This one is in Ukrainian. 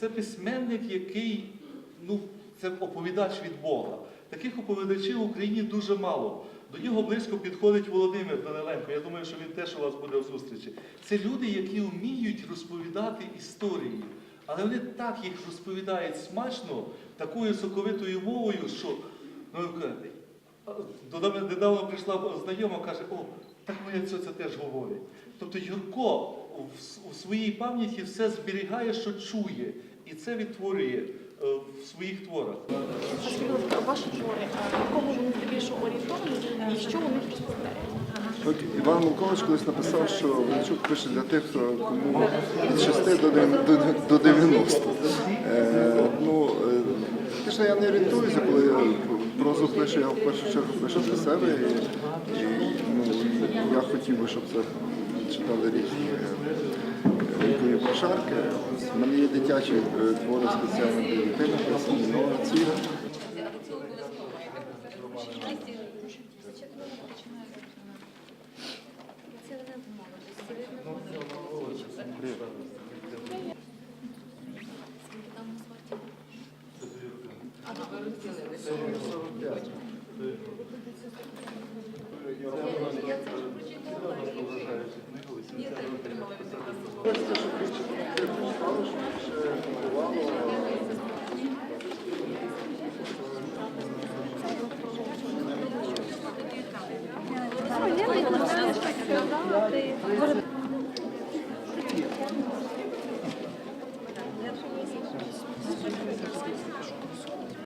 це письменник, який ну, це оповідач від Бога. Таких оповідачів в Україні дуже мало. До нього близько підходить Володимир Даниленко. Я думаю, що він теж у вас буде в зустрічі. Це люди, які вміють розповідати історії. Але вони так їх розповідають смачно, такою соковитою мовою, що ну, до недавно прийшла знайома, каже, о, так моя цьоця теж говорить. Тобто Юрко у своїй пам'яті все зберігає, що чує, і це відтворює е, в своїх творах. А ваші твори, на кого вони здебільшого орієнтовані і що вони розповідають? От Іван Миколаївич колись написав, що Венчук пише для тих, хто кому від 6 до дев- до- до 90. Е, ну, е, фактично я не орієнтуюся, коли я прозу пишу, я в першу чергу пишу для себе. І, і, ну, я хотів би, щоб це читали різні е, вікові прошарки. У мене є дитячі е, твори спеціально для дітей, написані нова ціна. А ви розділили? Thank you.